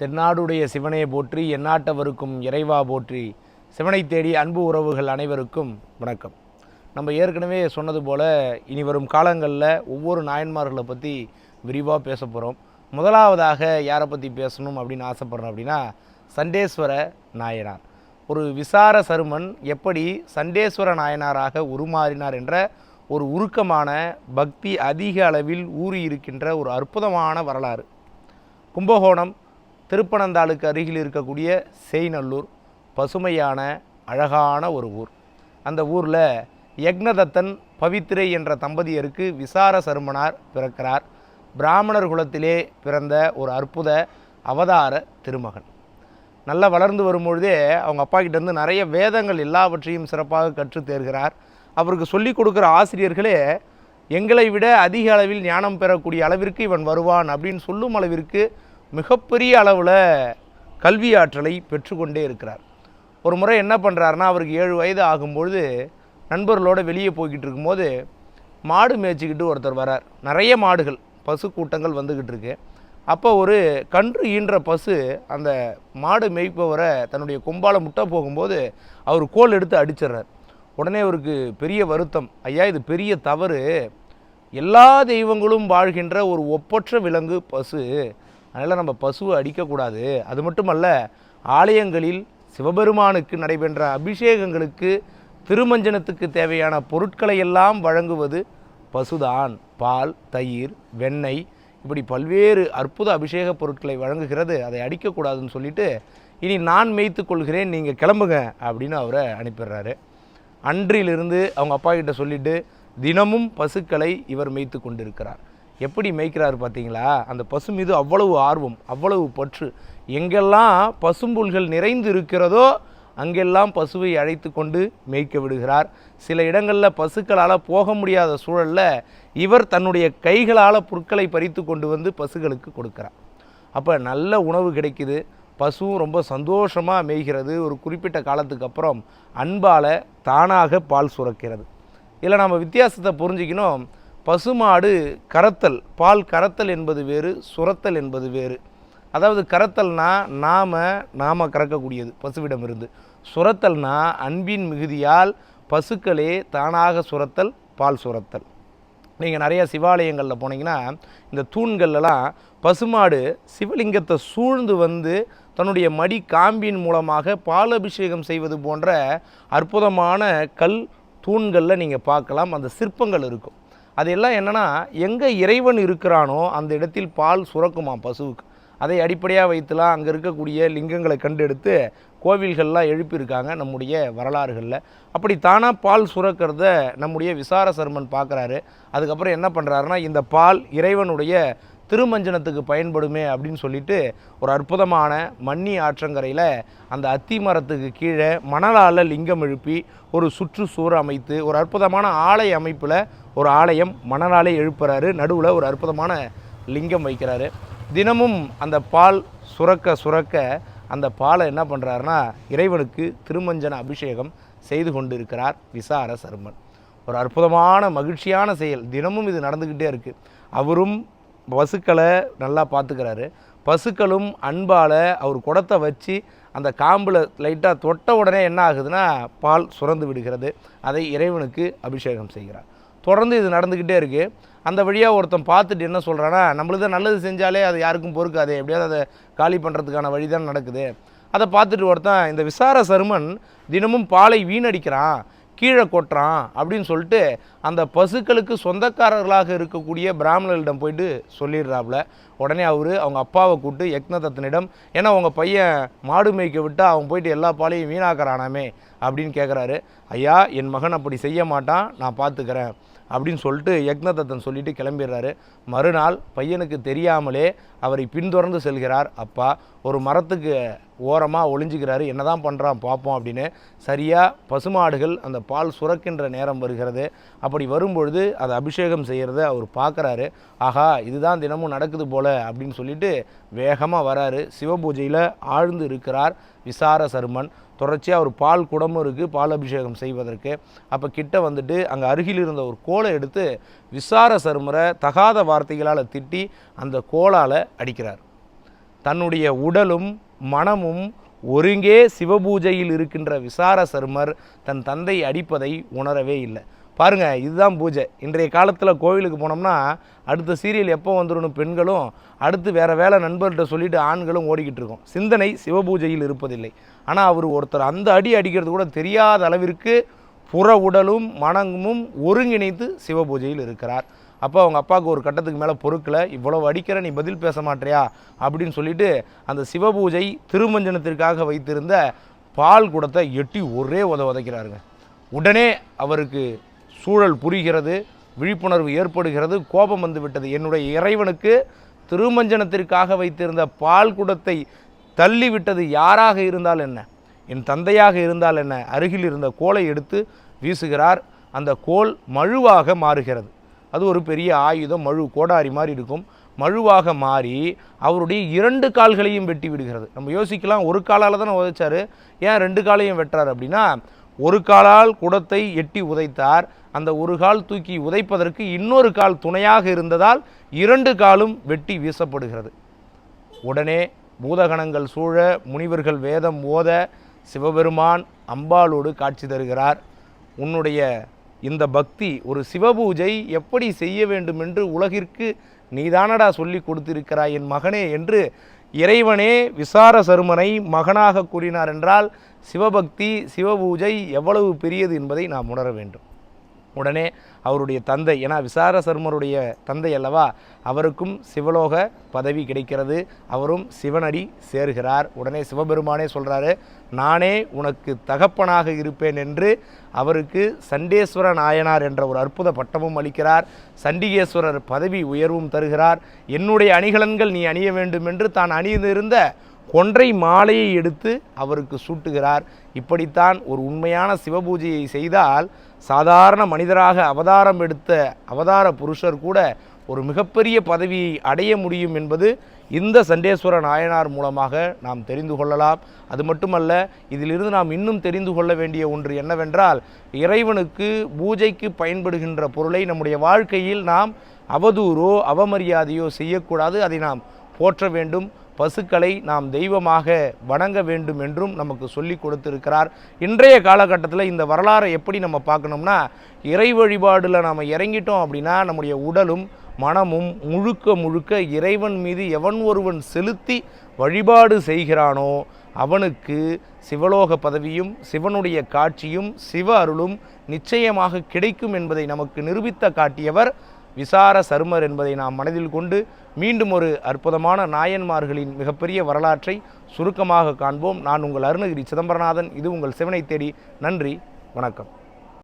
தென்னாடுடைய சிவனையை போற்றி எந்நாட்டவருக்கும் இறைவா போற்றி. சிவனை தேடி அன்பு உறவுகள் அனைவருக்கும் வணக்கம். நம்ம ஏற்கனவே சொன்னது போல் இனி வரும் காலங்களில் ஒவ்வொரு நாயன்மார்களை பற்றி விரிவாக பேச போகிறோம் முதலாவதாக யாரை பற்றி பேசணும் அப்படின்னு ஆசைப்பட்றோம் அப்படின்னா சண்டேஸ்வர நாயனார். ஒரு விசார சருமன் எப்படி சண்டேஸ்வர நாயனாராக உருமாறினார் என்ற ஒரு உருக்கமான பக்தி அதிக அளவில் ஊறி இருக்கின்ற ஒரு அற்புதமான வரலாறு. கும்பகோணம் திருப்பனந்தாளுக்கு அருகில் இருக்கக்கூடிய செய்நல்லூர் பசுமையான அழகான ஒரு ஊர். அந்த ஊரில் யக்னதத்தன் பவித்திரை என்ற தம்பதியருக்கு விசார சருமனார் பிறக்கிறார். பிராமணர் குலத்திலே பிறந்த ஒரு அற்புத அவதார திருமகன். நல்லா வளர்ந்து வரும்பொழுதே அவங்க அப்பா கிட்டேருந்து நிறைய வேதங்கள் எல்லாவற்றையும் சிறப்பாக கற்று தேர்கிறார். அவருக்கு சொல்லிக் கொடுக்குற ஆசிரியர்களே எங்களை விட அதிக அளவில் ஞானம் பெறக்கூடிய அளவிற்கு இவன் வருவான் அப்படின்னு சொல்லும் அளவிற்கு மிகப்பெரிய அளவில் கல்வி ஆற்றலை பெற்றுக்கொண்டே இருக்கிறார். ஒரு முறை என்ன பண்ணுறாருன்னா அவருக்கு ஏழு வயது ஆகும்பொழுது நண்பர்களோடு வெளியே போய்கிட்டு இருக்கும்போது மாடு மேய்ச்சிக்கிட்டு ஒருத்தர் வரார். நிறைய மாடுகள் பசு கூட்டங்கள் வந்துக்கிட்டு இருக்கு. அப்போ ஒரு கன்று ஈன்ற பசு அந்த மாடு மேய்ப்பவரை தன்னுடைய கொம்பால் முட்டை போகும்போது அவர் கோல் எடுத்து அடிச்சிடுறார். உடனே அவருக்கு பெரிய வருத்தம். ஐயா இது பெரிய தவறு. எல்லா தெய்வங்களும் வாழ்கின்ற ஒரு ஒப்பற்ற விலங்கு பசு. அதனால் நம்ம பசுவை அடிக்கக்கூடாது. அது மட்டுமல்ல ஆலயங்களில் சிவபெருமானுக்கு நடைபெற்ற அபிஷேகங்களுக்கு திருமஞ்சனத்துக்கு தேவையான பொருட்களை எல்லாம் வழங்குவது பசுதான். பால் தயிர் வெண்ணெய் இப்படி பல்வேறு அற்புத அபிஷேக பொருட்களை வழங்குகிறது. அதை அடிக்கக்கூடாதுன்னு சொல்லிட்டு இனி நான் மேய்த்து கொள்கிறேன் நீங்கள் கிளம்புங்க அப்படின்னு அவரை அனுப்பிடுறாரு. அன்றிலிருந்து அவங்க அப்பா கிட்ட சொல்லிட்டு தினமும் பசுக்களை இவர் மேய்த்து கொண்டிருக்கிறார். எப்படி மேய்க்கிறாரு பார்த்தீங்களா? அந்த பசு மீது அவ்வளவு ஆர்வம் அவ்வளவு பற்று. எங்கெல்லாம் பசும்புல்கள் நிறைந்து இருக்கிறதோ அங்கெல்லாம் பசுவை அழைத்து கொண்டு மேய்க்க விடுகிறார். சில இடங்களில் பசுக்களால் போக முடியாத சூழலில் இவர் தன்னுடைய கைகளால் புற்களை பறித்து கொண்டு வந்து பசுகளுக்கு கொடுக்கிறார். அப்போ நல்ல உணவு கிடைக்குது. பசுவும் ரொம்ப சந்தோஷமாக மேய்கிறது. ஒரு குறிப்பிட்ட காலத்துக்கு அப்புறம் அன்பால் தானாக பால் சுரக்கிறது. இதில் நம்ம வித்தியாசத்தை புரிஞ்சுக்கணும். பசுமாடு கறத்தல் பால் கறத்தல் என்பது வேறு சுரத்தல் என்பது வேறு. அதாவது கறத்தல்னா நாம் நாம கறக்கக்கூடியது பசுவிடம் இருந்து சுரத்தல்னா அன்பின் மிகுதியால் பசுக்களே தானாக சுரத்தல் பால் சுரத்தல். நீங்கள் நிறையா சிவாலயங்களில் போனீங்கன்னா இந்த தூண்கள்லாம் பசுமாடு சிவலிங்கத்தை சூழ்ந்து வந்து தன்னுடைய மடி காம்பின் மூலமாக பாலபிஷேகம் செய்வது போன்ற அற்புதமான கல் தூண்களில் நீங்கள் பார்க்கலாம். அந்த சிற்பங்கள் இருக்கும். அதெல்லாம் என்னென்னா எங்கே இறைவன் இருக்கிறானோ அந்த இடத்தில் பால் சுரக்குமா பசுவுக்கு. அதை அடிப்படையாக வைத்துலாம் அங்கே இருக்கக்கூடிய லிங்கங்களை கண்டெடுத்து கோவில்கள்லாம் எழுப்பியிருக்காங்க நம்முடைய வரலாறுகளில். அப்படி தானாக பால் சுரக்கிறத நம்முடைய விசார சர்மன் பார்க்குறாரு. அதுக்கப்புறம் என்ன பண்ணுறாருன்னா இந்த பால் இறைவனுடைய திருமஞ்சனத்துக்கு பயன்படுமே அப்படின்னு சொல்லிட்டு ஒரு அற்புதமான மண்ணி ஆற்றங்கரையில் அந்த அத்தி மரத்துக்கு கீழே மணலால் லிங்கம் எழுப்பி ஒரு சுற்றுச்சூறு அமைத்து ஒரு அற்புதமான ஆலய அமைப்பில் ஒரு ஆலயம் மணலாலே எழுப்புறாரு. நடுவில் ஒரு அற்புதமான லிங்கம் வைக்கிறாரு. தினமும் அந்த பால் சுரக்க சுரக்க அந்த பாலை என்ன பண்ணுறாருன்னா இறைவனுக்கு திருமஞ்சன அபிஷேகம் செய்து கொண்டு இருக்கிறார் விசார சர்மன் ஒரு அற்புதமான மகிழ்ச்சியான செயல். தினமும் இது நடந்துக்கிட்டே இருக்குது அவரும் பசுக்களை நல்லா பார்த்துக்கிறாரு. பசுக்களும் அன்பால் அவர் குடத்தை வச்சு அந்த காம்பில் லைட்டாக தொட்ட உடனே என்ன ஆகுதுன்னா பால் சுரந்து விடுகிறது. அதை இறைவனுக்கு அபிஷேகம் செய்கிறார். தொடர்ந்து இது நடந்துக்கிட்டே இருக்குது அந்த வழியாக ஒருத்தன் பார்த்துட்டு என்ன சொல்கிறான்னா நம்மளுக்கு தான் நல்லது செஞ்சாலே அது யாருக்கும் பொறுக்காது. எப்படியாவது அதை காலி பண்ணுறதுக்கான வழி தான் நடக்குது. அதை பார்த்துட்டு ஒருத்தன் இந்த விசார சருமன் தினமும் பாலை வீணடிக்கிறான். கீழே கொட்டுறான் அப்படின்னு சொல்லிட்டு அந்த பசுக்களுக்கு சொந்தக்காரர்களாக இருக்கக்கூடிய பிராமணர்களிடம் போயிட்டு சொல்லிடுறாப்புல. உடனே அவர் அவங்க அப்பாவை கூப்பிட்டு யக்னதத்தனிடம் ஏன்னா உங்கள் பையன் மாடு மேய்க்க விட்டால் அவன் போயிட்டு எல்லா பாலையும் வீணாக்குறானாமே அப்படின்னு கேட்குறாரு ஐயா என் மகன் அப்படி செய்ய மாட்டான் நான் பார்த்துக்கிறேன் அப்படின்னு சொல்லிட்டு யக்னதத்தன் சொல்லிட்டு கிளம்பிடுறாரு. மறுநாள் பையனுக்கு தெரியாமலே அவரை பின்தொடர்ந்து செல்கிறார். அப்பா ஒரு மரத்துக்கு ஓரமாக ஒளிஞ்சுக்கிறாரு என்னதான் பண்ணுறான் பார்ப்போம் அப்படின்னு. சரியாக பசுமாடுகள் அந்த பால் சுரக்கின்ற நேரம் வருகிறது. அப்படி வரும்பொழுது அதை அபிஷேகம் செய்கிறத அவர் பார்க்குறாரு. ஆஹா இதுதான் தினமும் நடக்குது போல அப்படின்னு சொல்லிட்டு வேகமாக வராரு. சிவபூஜையில் ஆழ்ந்து இருக்கிறார். விசார சருமன். தொடர்ச்சியாக ஒரு பால் குடமும் இருக்குது பால் அபிஷேகம் செய்வதற்கு. அப்போ கிட்ட வந்துட்டு அங்கே அருகில் இருந்த ஒரு கோலை எடுத்து விசார சருமரை தகாத வார்த்தைகளால் திட்டி அந்த கோலால் அடிக்கிறார். தன்னுடைய உடலும் மனமும் ஒருங்கே சிவபூஜையில் இருக்கின்ற விசார சருமர் தன் தந்தை அடிப்பதை உணரவே இல்லை. பாருங்கள் இதுதான் பூஜை. இன்றைய காலத்தில் கோவிலுக்கு போனோம்னா அடுத்த சீரியல் எப்போ வந்துடணும் பெண்களும் அடுத்து வேறு வேலை நண்பர்கிட்ட சொல்லிட்டு ஆண்களும் ஓடிக்கிட்டு இருக்கோம். சிந்தனை சிவபூஜையில் இருப்பதில்லை. ஆனால் அவர் ஒருத்தர் அந்த அடி அடிக்கிறது கூட தெரியாத அளவிற்கு புற உடலும் மனமும் ஒருங்கிணைத்து சிவபூஜையில் இருக்கிறார். அப்போ அவங்க அப்பாவுக்கு ஒரு கட்டத்துக்கு மேலே பொறுக்கலை. இவ்வளவு அடிக்கிற நீ பதில் பேச மாட்டியா அப்படின்னு சொல்லிட்டு அந்த சிவபூஜை திருமஞ்சனத்திற்காக வைத்திருந்த பால் குடத்தை எட்டி ஒரே உத உதைக்கிறாருங்க. உடனே அவருக்கு சூழல் புரிகிறது விழிப்புணர்வு ஏற்படுகிறது கோபம் வந்து விட்டது என்னுடைய இறைவனுக்கு திருமஞ்சனத்திற்காக வைத்திருந்த பால் குடத்தை தள்ளிவிட்டது யாராக இருந்தால் என்ன? என் தந்தையாக இருந்தால் என்ன? அருகில் இருந்த கோலை எடுத்து வீசுகிறார். அந்த கோல் மழுவாக மாறுகிறது. அது ஒரு பெரிய ஆயுதம் மழு கோடாரி மாதிரி இருக்கும். மழுவாக மாறி அவருடைய இரண்டு கால்களையும் வெட்டி விடுகிறது. நம்ம யோசிக்கலாம் ஒரு காலால் தானே உதைச்சார்? ஏன் ரெண்டு காலையும் வெட்டுறார் அப்படின்னா ஒரு காலால் குடத்தை எட்டி உதைத்தார். அந்த ஒரு கால் தூக்கி உதைப்பதற்கு இன்னொரு கால் துணையாக இருந்ததால் இரண்டு காலும் வெட்டி வீசப்படுகிறது. உடனே பூதகணங்கள் சூழ முனிவர்கள் வேதம் ஓத சிவபெருமான் அம்பாளோடு காட்சி தருகிறார். உன்னுடைய இந்த பக்தி ஒரு சிவபூஜை எப்படி செய்ய வேண்டும் என்று உலகிற்கு நீதானடா சொல்லி கொடுத்திருக்கிறாய் என் மகனே என்று இறைவனே விசார சருமனை மகனாக கூறினார் என்றால் சிவபக்தி சிவபூஜை எவ்வளவு பெரியது என்பதை நாம் உணர வேண்டும். உடனே அவருடைய தந்தை ஏன்னா விசார சர்மருடைய தந்தை அல்லவா அவருக்கும் சிவலோக பதவி கிடைக்கிறது. அவரும் சிவனடி சேர்கிறார். உடனே சிவபெருமானே சொல்கிறாரு நானே உனக்கு தகப்பனாக இருப்பேன் என்று அவருக்கு சண்டேஸ்வர நாயனார் என்ற ஒரு அற்புத பட்டமும் அளிக்கிறார். சண்டிகேஸ்வரர் பதவி உயர்வும் தருகிறார். என்னுடைய அணிகலன்கள் நீ அணிய வேண்டும் என்று தான் அணிந்திருந்த கொன்றை மாலையை எடுத்து அவருக்கு சூட்டுகிறார். இப்படித்தான் ஒரு உண்மையான சிவபூஜையை செய்தால் சாதாரண மனிதராக அவதாரம் எடுத்த அவதார புருஷர் கூட ஒரு மிகப்பெரிய பதவியை அடைய முடியும் என்பது இந்த சண்டேஸ்வர நாயனார் மூலமாக நாம் தெரிந்து கொள்ளலாம். அது மட்டுமல்ல இதிலிருந்து நாம் இன்னும் தெரிந்து கொள்ள வேண்டிய ஒன்று என்னவென்றால் இறைவனுக்கு பூஜைக்கு பயன்படுகின்ற பொருளை நம்முடைய வாழ்க்கையில் நாம் அவதூறோ அவமரியாதையோ செய்யக்கூடாது. அதை நாம் போற்ற வேண்டும். பசுக்களை நாம் தெய்வமாக வணங்க வேண்டும் என்றும் நமக்கு சொல்லி கொடுத்திருக்கிறார். இன்றைய காலகட்டத்தில் இந்த வரலாறை எப்படி நம்ம பார்க்கணும்னா இறை வழிபாடில் நாம் இறங்கிட்டோம் அப்படின்னா நம்முடைய உடலும் மனமும் முழுக்க முழுக்க இறைவன் மீது எவன் ஒருவன் செலுத்தி வழிபாடு செய்கிறானோ அவனுக்கு சிவலோக பதவியும் சிவனுடைய காட்சியும் சிவ அருளும் நிச்சயமாக கிடைக்கும் என்பதை நமக்கு நிரூபித்த காட்டியவர் விசார சர்மர் என்பதை நாம் மனதில் கொண்டு மீண்டும் ஒரு அற்புதமான நாயன்மார்களின் மிகப்பெரிய வரலாற்றை சுருக்கமாக காண்போம். நான் உங்கள் அருணகிரி சிதம்பரநாதன். இது உங்கள் சிவனை தேடி. நன்றி. வணக்கம்.